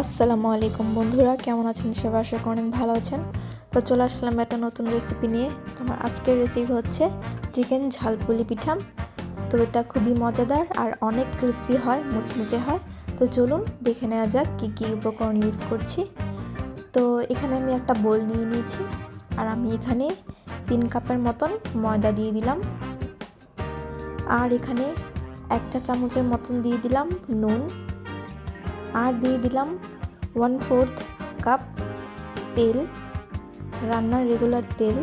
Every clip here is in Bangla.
আসসালামু আলাইকুম বন্ধুরা, কেমন আছেন সবাই? আশা অনেক ভালো আছেন। তো চলে আসলাম একটা নতুন রেসিপি নিয়ে। তোমার আজকের রেসিপি হচ্ছে চিকেন ঝালপুলি পিঠা। তো এটা খুবই মজাদার আর অনেক ক্রিস্পি হয়, মুচমুচে হয়। তো চলুন দেখে নেওয়া যাক কী কী উপকরণ ইউজ করছি। তো এখানে আমি একটা বোল নিয়ে নিয়েছি আর আমি এখানে তিন কাপের মতন ময়দা দিয়ে দিলাম। আর এখানে একটা চামচের মতন দিয়ে দিলাম নুন। আর দিয়ে দিলাম ওয়ান ফোর্থ কাপ তেল, রান্নার রেগুলার তেল।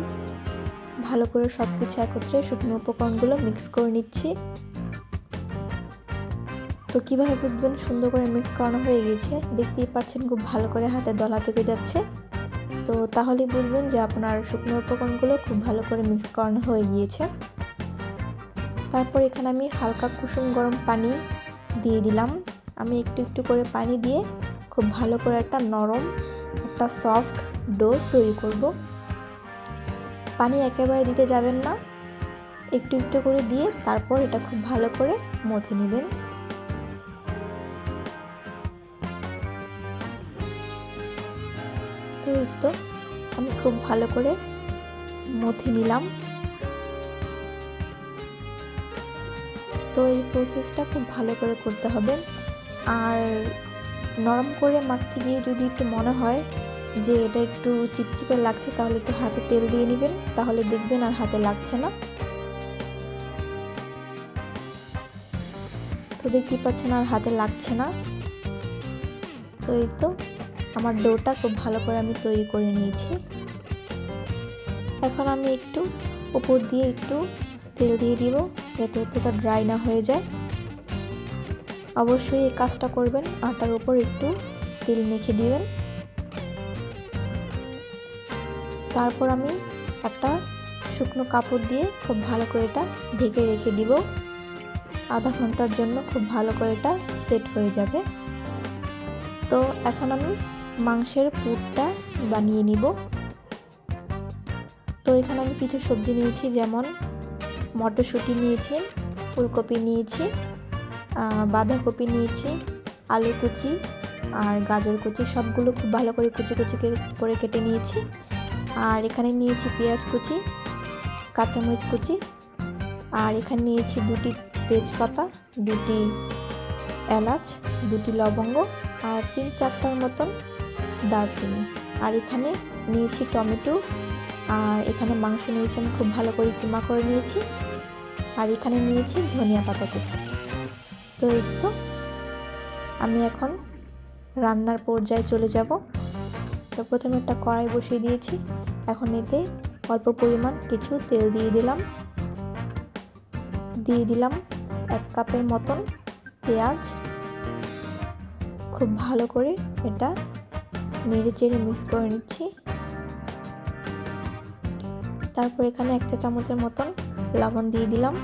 ভালো করে সব কিছু একত্রে শুকনো উপকরণগুলো মিক্স করে নিচ্ছি। তো কীভাবে বুঝবেন সুন্দর করে মিক্স করানো হয়ে গেছে। দেখতেই পাচ্ছেন খুব ভালো করে হাতে দলা পেকে যাচ্ছে। তো তাহলেই বুঝবেন যে আপনার শুকনো উপকরণগুলো খুব ভালো করে মিক্স করানো হয়ে গিয়েছে। তারপর এখানে আমি হালকা কুসুম গরম পানি দিয়ে দিলাম। আমি একটু একটু করে পানি দিয়ে খুব ভালো করে একটা নরম একটা সফট ডো তৈরি করব। পানি একেবারে দিতে যাবেন না। একটু একটু করে দিয়ে তারপর এটা খুব ভালো করে মথে নেবেন। তো আমি খুব ভালো করে মথে নিলাম। তো এই প্রসেসটা খুব ভালো করে করতে হবে। আর নরম করে মাখতে গিয়ে যদি একটু মনে হয় যে এটা একটু চিপচিপে লাগছে, তাহলে একটু হাতে তেল দিয়ে নেবেন। তাহলে দেখবেন আর হাতে লাগছে না। তো দেখতেই পাচ্ছেন আর হাতে লাগছে না। তো এই তো আমার ডোটা খুব ভালো করে আমি তৈরি করে নিয়েছি। এখন আমি একটু উপর দিয়ে একটু তেল দিয়ে দিব, যাতে উপরটা ড্রাই না হয়ে যায়। অবশ্যই এই কাজটা করবেন। আটার উপর একটু তেল মেখে দিবেন। তারপর আমি একটা শুকনো কাপড় দিয়ে খুব ভালো করে এটা ঢেকে রেখে দিব। আধা ঘণ্টার জন্য খুব ভালো করে এটা সেট হয়ে যাবে। তো এখন আমি মাংসের পুরটা বানিয়ে নিব। তো এখানে আমি কিছু সবজি নিয়েছি, যেমন মটরশুঁটি নিয়েছি, ফুলকপি নিয়েছি। বাঁধাকপি নিয়েছি, আলু কুচি আর গাজর কুচি, সবগুলো খুব ভালো করে কুচি কুচি করে কেটে নিয়েছি। আর এখানে নিয়েছি পেঁয়াজ কুচি, কাঁচামরিচ কুচি, আর এখানে নিয়েছি দুটি তেজপাতা, দুটি এলাচ, দুটি লবঙ্গ আর তিন চারটার মতন দারচিনি। আর এখানে নিয়েছি টমেটো, আর এখানে মাংস নিয়েছি, আমি খুব ভালো করে কিমা করে নিয়েছি। আর এখানে নিয়েছি ধনিয়া পাতা কুচি। তো এই তো। আমি এখন রান্নার পর্যায়ে চলে যাব। তো প্রথমে একটা কড়াই বসিয়ে দিয়েছি। এখন এতে অল্প পরিমাণ কিছু তেল দিয়ে দিলাম। দিয়ে দিলাম এক কাপের মতন পেঁয়াজ। খুব ভালো করে এটা নেড়ে চেড়ে মিক্স করে নিচ্ছি। তারপর এখানে এক চা চামচের মতন লবণ দিয়ে দিলাম।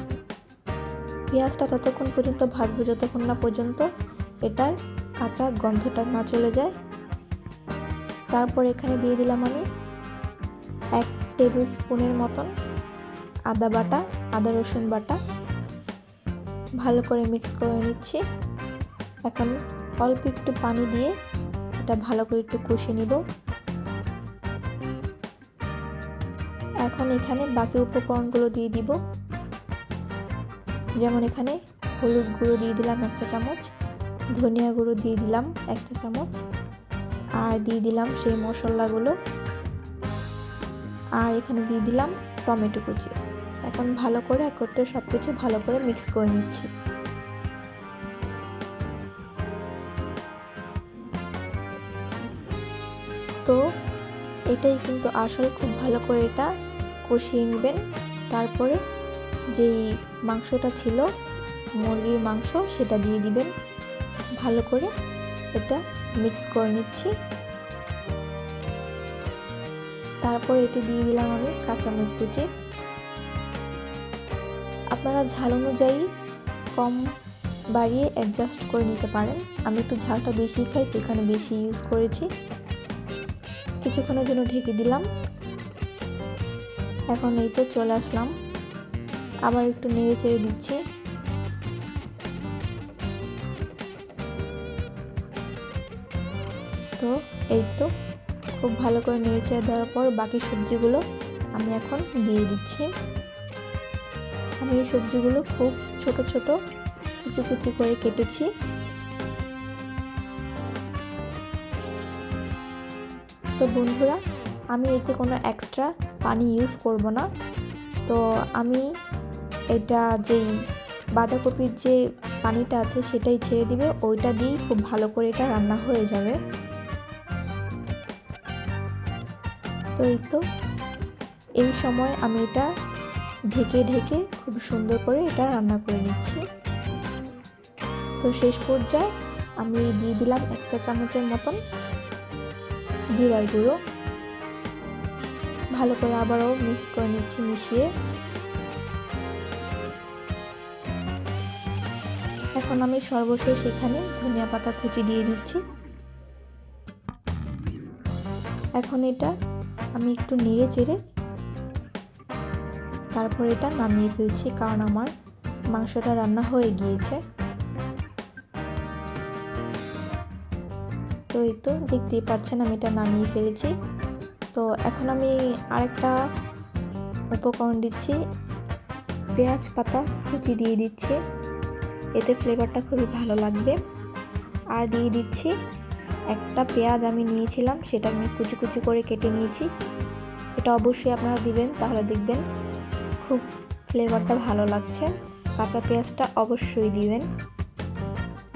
পেঁয়াজটা ততক্ষণ পর্যন্ত ভাজবো যতক্ষণ না পর্যন্ত এটার কাঁচা গন্ধটা না চলে যায়। তারপর এখানে দিয়ে দিলাম আমি এক টেবিল স্পুনের মতন আদা বাটা, আদা রসুন বাটা। ভালো করে মিক্স করে নিচ্ছি। এখন অল্প একটু পানি দিয়ে এটা ভালো করে একটু কষে নিব। এখন এখানে বাকি উপকরণগুলো দিয়ে দিব। যেমন এখানে হলুদ গুঁড়ো দিয়ে দিলাম এক চা চামচ, ধনিয়া গুঁড়ো দিয়ে দিলাম এক চা চামচ, আর দিয়ে দিলাম সেই মশলাগুলো। আর এখানে দিয়ে দিলাম টমেটো কুচি। এখন ভালো করে একত্রে সব কিছু ভালো করে মিক্স করে নিচ্ছি। তো এটাই কিন্তু আসলে, খুব ভালো করে এটা কষিয়ে নেবেন। তারপরে যেই মাংসটা ছিল, মুরগির মাংস, সেটা দিয়ে দিবেন। ভালো করে এটা মিক্স করে নিচ্ছি। তারপর এতে দিয়ে দিলাম আমি কাঁচামরিচ কুচি। আপনারা ঝাল অনুযায়ী কম বাড়িয়ে অ্যাডজাস্ট করে নিতে পারেন। আমি একটু ঝালটা বেশি খাই, তো এখানে বেশি ইউজ করেছি। কিছুক্ষণের জন্য ঢেকে দিলাম। এখন এই তো চলে আসলাম। আবার একটু নেড়ে চেড়ে দিচ্ছি। তো এই তো, খুব ভালো করে নেড়ে চেড়ে দেওয়ার পর বাকি সবজিগুলো আমি এখন দিয়ে দিচ্ছি। আমি এই সবজিগুলো খুব ছোট ছোট কুচি কুচি করে কেটেছি। তো বন্ধুরা, আমি এতে কোনো এক্সট্রা পানি ইউজ করব না। তো আমি এটা যেই বাঁধাকপির যে পানিটা আছে সেটাই ছেড়ে দিবে। ওইটা দিয়েই খুব ভালো করে এটা রান্না হয়ে যাবে। তো এই তো, এই সময় আমি এটা ঢেকে ঢেকে খুব সুন্দর করে এটা রান্না করে নিচ্ছি। তো শেষ পর্যায়ে আমি দিয়ে দিলাম একটা চামচের মতন জিরার গুঁড়ো। ভালো করে আবারও মিক্স করে নিচ্ছি, মিশিয়ে। এখন আমি সর্বশেষ এখানে ধনিয়া পাতা কুচি দিয়ে দিচ্ছি। এখন এটা আমি একটু নেড়ে চেড়ে তারপর এটা নামিয়ে ফেলছি কারণ আমার মাংসটা রান্না হয়ে গিয়েছে। তো এই তো দেখতেই পাচ্ছেন আমি এটা নামিয়ে ফেলেছি। তো এখন আমি আরেকটা উপকরণ দিচ্ছি, পেঁয়াজ পাতা কুচি দিয়ে দিচ্ছি। এতে ফ্লেভারটা খুবই ভালো লাগবে। আর দিয়ে দিচ্ছি একটা পেঁয়াজ আমি নিয়েছিলাম, সেটা আমি কুচি কুচি করে কেটে নিয়েছি। এটা অবশ্যই আপনারা দিবেন, তাহলে দেখবেন খুব ফ্লেভারটা ভালো লাগছে। কাঁচা পেঁয়াজটা অবশ্যই দিবেন।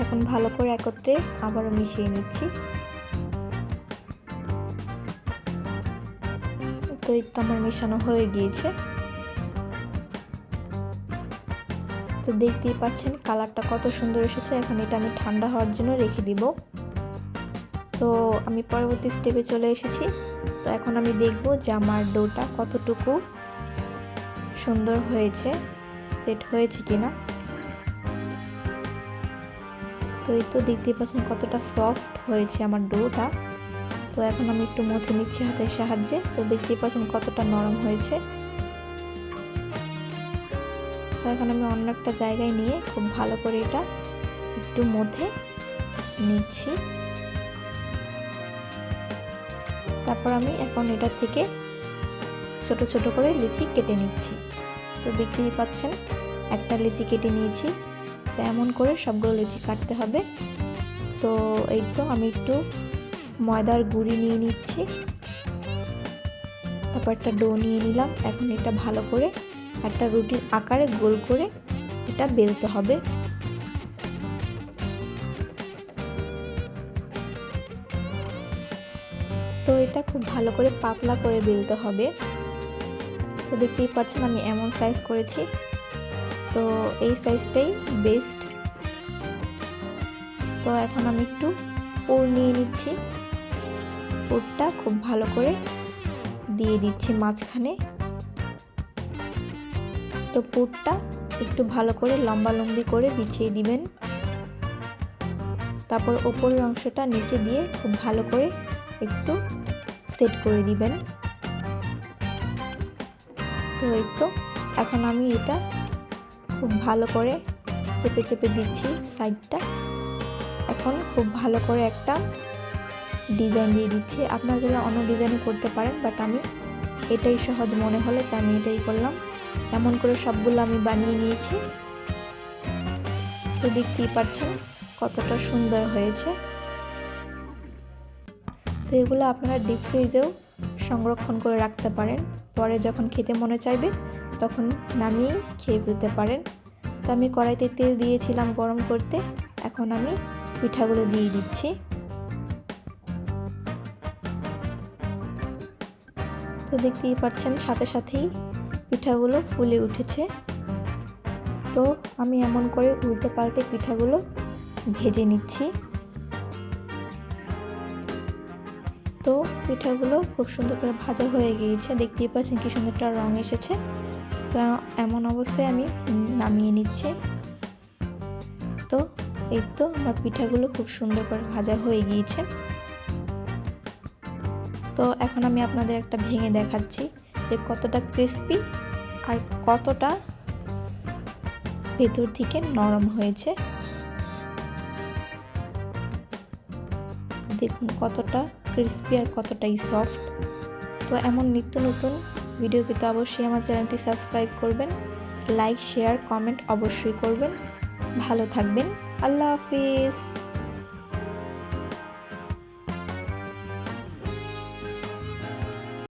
এখন ভালো করে একত্রে আবারও মিশিয়ে নিচ্ছি। তো আমার মেশানো হয়ে গিয়েছে। তো দেখতেই পাচ্ছেন কালারটা কত সুন্দর এসেছে। এখন এটা আমি ঠান্ডা হওয়ার জন্য রেখে দিব। তো আমি পরবর্তী স্টেপে চলে এসেছি। তো এখন আমি দেখব যে আমার ডোটা কতটুকু সুন্দর হয়েছে সেট হয়েছে কিনা। তো এই তো দেখতেই পাচ্ছেন কতটা সফট হয়েছে আমার ডোটা। তো এখন আমি একটু মথে নিচ্ছি হাতের সাহায্যে। তো দেখতেই পাচ্ছেন কতটা নরম হয়েছে। এখন আমি অন্য একটা জায়গায় নিয়ে খুব ভালো করে এটা একটু মধ্যে নিচ্ছি। তারপর আমি এখন এটা থেকে ছোট ছোট করে লিচি কেটে নিচ্ছি। তো দেখতেই পাচ্ছেন, একটা লিচি কেটে নিয়েছি। তো এমন করে সবগুলো লিচি কাটতে হবে। তো এই তো আমি একটু ময়দার গুঁড়ি নিয়ে নিচ্ছি। তারপর একটা ডো নিয়ে নিলাম। এখন এটা ভালো করে একটা রুটির আকারে গোল করে এটা বেলতে হবে। তো এটা খুব ভালো করে পাতলা করে বেলতে হবে। তো দেখতেই পাচ্ছেন আমি এমন সাইজ করেছি। তো এই সাইজটাই বেস্ট তো এখন আমি একটু পুর নিয়ে নিচ্ছি। পুরটা খুব ভালো করে দিয়ে দিচ্ছি মাঝখানে। তো পুরটা একটু ভালো করে লম্বা লম্বি করে বিছিয়ে দিবেন। তারপর ওপরের অংশটা নিচে দিয়ে খুব ভালো করে একটু সেট করে দিবেন। তো এই তো, এখন আমি এটা খুব ভালো করে চেপে চেপে দিচ্ছি সাইডটা। এখন খুব ভালো করে একটা ডিজাইন দিয়ে দিচ্ছি। আপনারা যারা অন্য ডিজাইনে করতে পারেন, বাট আমি এটাই সহজ মনে হলে তাই আমি এটাই করলাম। এমন করে সবগুলো আমি বানিয়ে নিয়েছি। তো দেখতেই পাচ্ছেন কতটা সুন্দর হয়েছে। তো এগুলো আপনারা ডিপ ফ্রিজেও সংরক্ষণ করে রাখতে পারেন। পরে যখন খেতে মনে চাইবে, তখন নামিয়ে খেয়ে ফেলতে পারেন। তো আমি কড়াইতে তেল দিয়েছিলাম গরম করতে। এখন আমি পিঠাগুলো দিয়ে দিচ্ছি। তো দেখতেই পাচ্ছেন সাথে সাথেই পিঠাগুলো ফুলে উঠেছে। তো আমি এমন করে উল্টে পাল্টে পিঠাগুলো ভেজে নিচ্ছি। তো পিঠাগুলো খুব সুন্দর করে ভাজা হয়ে গিয়েছে। দেখতেই পাচ্ছেন কি সুন্দর একটা রং এসেছে। তো এমন অবস্থায় আমি নামিয়ে নিচ্ছি। তো এই তো আমার পিঠাগুলো খুব সুন্দর করে ভাজা হয়ে গিয়েছে। তো এখন আমি আপনাদের একটা ভেঙে দেখাচ্ছি যে কতটা ক্রিস্পি আর কতটা ভেতর থেকে নরম হয়েছে? দেখুন কতটা ক্রিস্পি আর কতটাই সফট তো এমন নিত্য নতুন ভিডিও পেতে অবশ্যই আমার চ্যানেলটি সাবস্ক্রাইব করবেন। লাইক শেয়ার কমেন্ট অবশ্যই করবেন। ভালো থাকবেন। আল্লাহ হাফিজ।